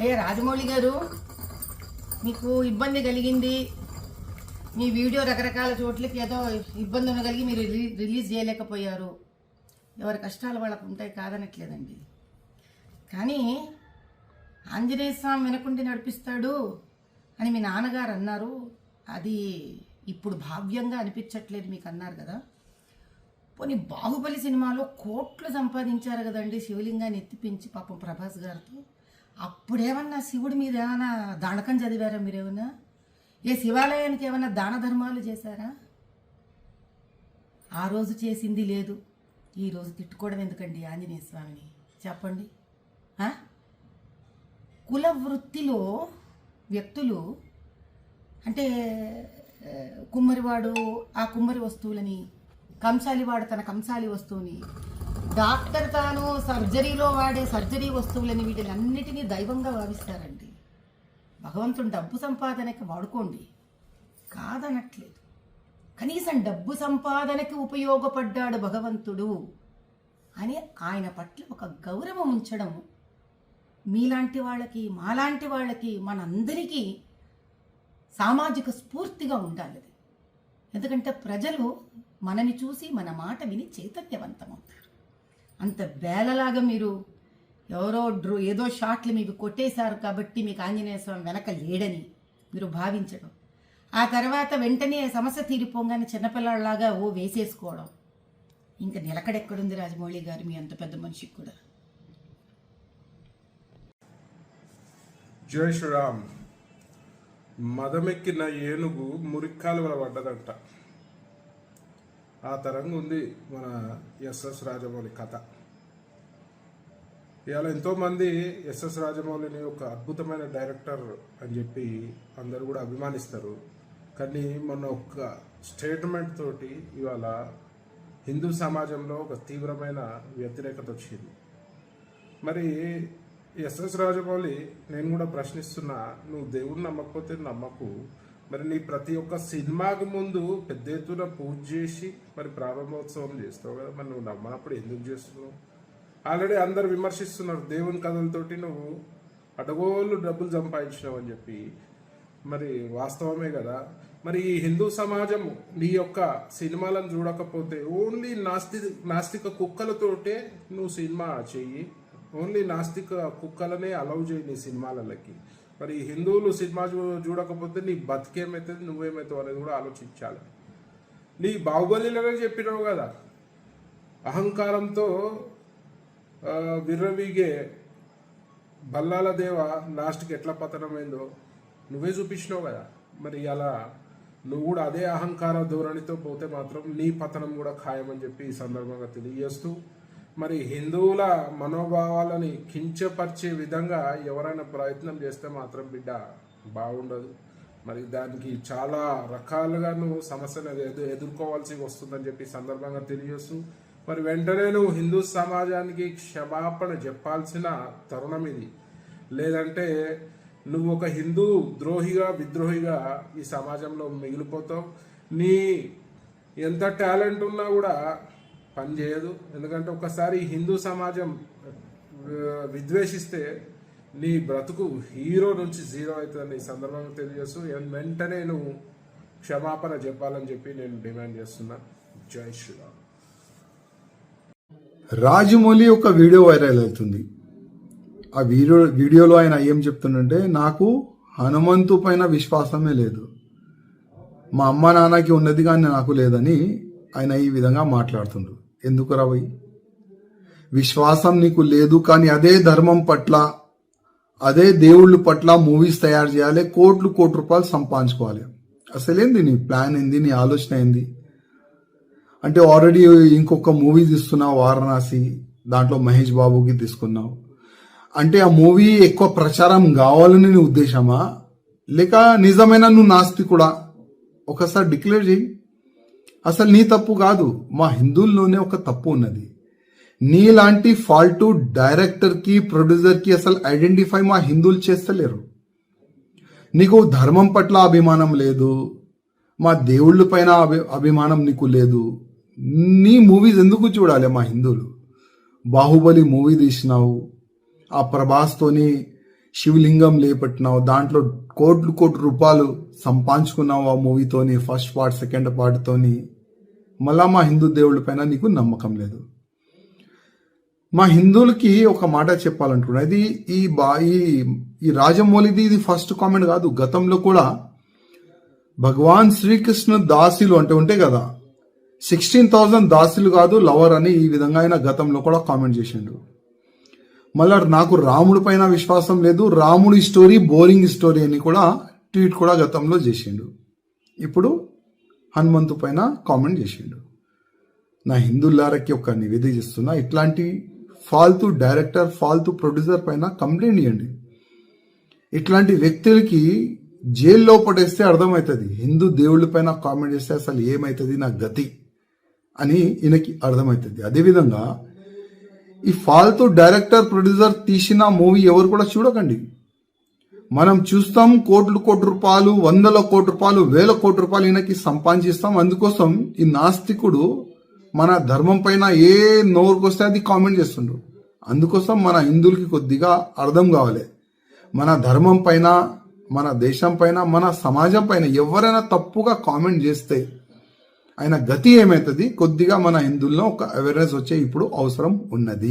ఏ రాజమౌళి గారు మీకు ఇబ్బంది కలిగింది. మీ వీడియో రకరకాల చోట్లకి ఏదో ఇబ్బంది ఉండగలిగి మీరు రిలీ- రిలీజ్ చేయలేకపోయారు. ఎవరి కష్టాలు వాళ్ళకు ఉంటాయి కాదనట్లేదండి. కానీ ఆంజనేయ స్వామి వినకుండి నడిపిస్తాడు అని మీ నాన్నగారు అన్నారు. అది ఇప్పుడు భావ్యంగా అనిపించట్లేదు మీకు అన్నారు కదా. పోనీ బాహుబలి సినిమాలో కోట్లు సంపాదించారు కదండి శివలింగాన్ని ఎత్తిపించి పాపం ప్రభాస్ గారితో. అప్పుడేమన్నా శివుడి మీద ఏమైనా దండకం చదివారా మీరేమన్నా? ఏ శివాలయానికి ఏమైనా దాన ధర్మాలు చేశారా? ఆ రోజు చేసింది లేదు. ఈ రోజు తిట్టుకోవడం ఎందుకండి ఆంజనేయ స్వామిని? చెప్పండి. కుల వృత్తిలో వ్యక్తులు అంటే కుమ్మరివాడు ఆ కుమ్మరి వస్తువులని కంసాలివాడు తన కంసాలి వస్తువుని డాక్టర్ తాను సర్జరీలో వాడే సర్జరీ వస్తువులని వీటిని అన్నిటినీ దైవంగా భావిస్తారండి. భగవంతుడు డబ్బు సంపాదనకి వాడుకోండి. కాదనట్లేదు. కనీసం డబ్బు సంపాదనకి ఉపయోగపడ్డాడు భగవంతుడు అని ఆయన పట్ల ఒక గౌరవం ఉంచడం మీలాంటి వాళ్ళకి మాలాంటి వాళ్ళకి మనందరికీ సామాజిక స్ఫూర్తిగా ఉండాలి అది ఎందుకంటే ప్రజలు మనని చూసి మన మాట విని చైతన్యవంతమవుతారు. అంత బేలలాగా మీరు ఎవరో డ్రో ఏదో షాట్లు మీకు కొట్టేశారు కాబట్టి మీకు ఆంజనేయ స్వామి వెనక లేడని మీరు భావించడం. ఆ తర్వాత వెంటనే సమస్య తీరిపోగానే చిన్నపిల్లలాగా ఓ వేసేసుకోవడం. ఇంకా నిలకడెక్కడుంది రాజమౌళి గారు? మీ అంత పెద్ద మనిషికి కూడా. జై శ్రీరామ్. మదమెక్కిన ఏనుగు మురిక్కాలువల పడ్డదంట. ఆ తరంగా ఉంది మన ఎస్ఎస్ రాజమౌళి కథ. ఇవాళ ఎంతోమంది ఎస్ఎస్ రాజమౌళిని ఒక అద్భుతమైన డైరెక్టర్ అని చెప్పి అందరూ కూడా అభిమానిస్తారు. కానీ మొన్న ఒక స్టేట్మెంట్ తోటి ఇవాళ హిందూ సమాజంలో ఒక తీవ్రమైన వ్యతిరేకత వచ్చింది. మరి ఎస్ఎస్ రాజమౌళి నేను కూడా ప్రశ్నిస్తున్నా నువ్వు దేవుడిని నమ్మకపోతే నమ్మకు. మరి నీ ప్రతి ఒక్క సినిమాకి ముందు పెద్ద ఎత్తున పూజ చేసి మరి ప్రారంభోత్సవం చేస్తావు కదా మరి నువ్వు నమ్మనప్పుడు ఎందుకు చేస్తున్నావు? ఆల్రెడీ అందరు విమర్శిస్తున్నారు దేవుని కథలతోటి నువ్వు అడగోళ్ళు డబ్బులు సంపాదించినావు అని చెప్పి. మరి వాస్తవమే కదా. మరి ఈ హిందూ సమాజం నీ యొక్క సినిమాలను చూడకపోతే ఓన్లీ నాస్తి నాస్తిక కుక్కలతోటే నువ్వు సినిమా చెయ్యి. ఓన్లీ నాస్తిక కుక్కలనే అలౌ చేయి నీ సినిమాలకి. మరి హిందువులు సినిమా చూ చూడకపోతే నీ బతికేమవుతుంది నువ్వేమవుతావు అనేది కూడా ఆలోచించాలి. నీ బాహుబలిలోనే చెప్పినావు కదా అహంకారంతో విర్రవీగే బల్లాల దేవ లాస్ట్కి ఎట్లా పతనమైందో నువ్వే చూపించినావు కదా. మరి అలా నువ్వు కూడా అదే అహంకార ధోరణితో పోతే మాత్రం నీ పతనం కూడా ఖాయమని చెప్పి ఈ సందర్భంగా తెలియజేస్తూ మరి హిందువుల మనోభావాలని కించపరిచే విధంగా ఎవరైనా ప్రయత్నం చేస్తే మాత్రం బిడ్డ బాగుండదు. మరి దానికి చాలా రకాలుగా నువ్వు సమస్యను ఎదు ఎదుర్కోవాల్సి వస్తుందని చెప్పి సందర్భంగా తెలియజేస్తూ మరి వెంటనే నువ్వు హిందూ సమాజానికి క్షమాపణ చెప్పాల్సిన తరుణం ఇది. లేదంటే నువ్వు ఒక హిందూ ద్రోహిగా విద్రోహిగా ఈ సమాజంలో మిగిలిపోతావు. నీ ఎంత టాలెంట్ ఉన్నా కూడా పని చేయదు. ఎందుకంటే ఒకసారి హిందూ సమాజం విద్వేషిస్తే నీ బ్రతుకు హీరో నుంచి జీరో అవుతుందని ఈ సందర్భంగా తెలియజేస్తూ వెంటనే నువ్వు క్షమాపణ చెప్పాలని చెప్పి నేను డిమాండ్ చేస్తున్నా. జై శ్రీరామ్. రాజమౌళి ఒక వీడియో వైరల్ అవుతుంది. ఆ వీడియో వీడియోలో ఆయన ఏం చెప్తుండంటే నాకు హనుమంతు పైన విశ్వాసమే లేదు. మా అమ్మ నాన్నకి ఉన్నది కానీ నాకు లేదని ఆయన ఈ విధంగా మాట్లాడుతుండ్రు ఎందుకు రవి విశ్వాసం నీకు లేదు కానీ అదే ధర్మం పట్ల అదే దేవుళ్ళ పట్ల మూవీస్ తయారు చేయాలి కోట్లు కోటి రూపాయలు సంపాదించుకోవాలి. అసలేంది నీ ప్లాన్ ఏంది నీ ఆలోచన ఏంది? అంటే ఆల్రెడీ ఇంకొక మూవీ తీస్తున్నావు వారణాసి దాంట్లో మహేష్ బాబుకి తీసుకున్నావు. అంటే ఆ మూవీ ఎక్కువ ప్రచారం కావాలని నీ ఉద్దేశమా? లేక నిజమైన నువ్వు నాస్తి కూడా ఒకసారి డిక్లేర్ చేయి. అసలు నీ తప్పు కాదు. మా హిందువుల్లోనే ఒక తప్పు ఉన్నది. నీలాంటి ఫాల్టు డైరెక్టర్కి ప్రొడ్యూసర్కి అసలు ఐడెంటిఫై మా హిందువులు చేస్తలేరు. నీకు ధర్మం పట్ల అభిమానం లేదు. మా దేవుళ్ళ పైన అభి అభిమానం నీకు లేదు. నీ మూవీస్ ఎందుకు చూడాలి మా హిందువులు? బాహుబలి మూవీ తీసినావు. ఆ ప్రభాస్తోని శివలింగం లేపట్టినావు. దాంట్లో కోట్లు కోట్లు రూపాయలు సంపాదించుకున్నావు ఆ మూవీతోని ఫస్ట్ పార్ట్ సెకండ్ పార్ట్తోని మళ్ళా మా హిందూ దేవుళ్ళ పైన నీకు నమ్మకం లేదు. మా హిందువులకి ఒక మాట చెప్పాలనుకున్నా ఇది ఈ బా ఈ ఈ రాజమౌళిది ఇది ఫస్ట్ కామెంట్ కాదు. గతంలో కూడా భగవాన్ శ్రీకృష్ణ దాసులు అంటే ఉంటే కదా సిక్స్టీన్ థౌజండ్ దాసులు కాదు లవర్ అని ఈ విధంగా ఆయన గతంలో కూడా కామెంట్ చేసిండు. మళ్ళా నాకు రాముడి పైన విశ్వాసం లేదు రాముడి స్టోరీ బోరింగ్ స్టోరీ అని కూడా ట్వీట్ కూడా గతంలో చేసిండు. ఇప్పుడు హనుమంతు పైన కామెంట్ చేసిండు. నా హిందువులారకి ఒక నివేదిక చేస్తున్నా ఇట్లాంటి ఫాల్తూ డైరెక్టర్ ఫాల్తూ ప్రొడ్యూసర్ పైన కంప్లైంట్ ఇవ్వండి ఇట్లాంటి వ్యక్తులకి జైల్లో పడేస్తే అర్థమవుతుంది. హిందూ దేవుళ్ళ పైన కామెంట్ చేస్తే అసలు ఏమవుతుంది నా గతి అని ఈయనకి అర్థమవుతుంది. అదేవిధంగా ఈ ఫాల్తూ డైరెక్టర్ ప్రొడ్యూసర్ తీసిన మూవీ ఎవరు కూడా చూడకండి. మనం చూస్తాం కోట్లు కోటి రూపాయలు వందల కోటి రూపాయలు వేల కోటి రూపాయలు ఈయనకి సంపాదిస్తాం అందుకోసం ఈ నాస్తికుడు మన ధర్మం పైన ఏ నోరుకొస్తే అది కామెంట్ చేస్తుండ్రు అందుకోసం మన హిందువులకి కొద్దిగా అర్థం కావాలి. మన ధర్మం పైన మన దేశం పైన మన సమాజం పైన ఎవరైనా తప్పుగా కామెంట్ చేస్తే ఆయన గతి ఏమవుతుంది కొద్దిగా మన హిందువుల్లో ఒక అవేర్నెస్ వచ్చే ఇప్పుడు అవసరం ఉన్నది.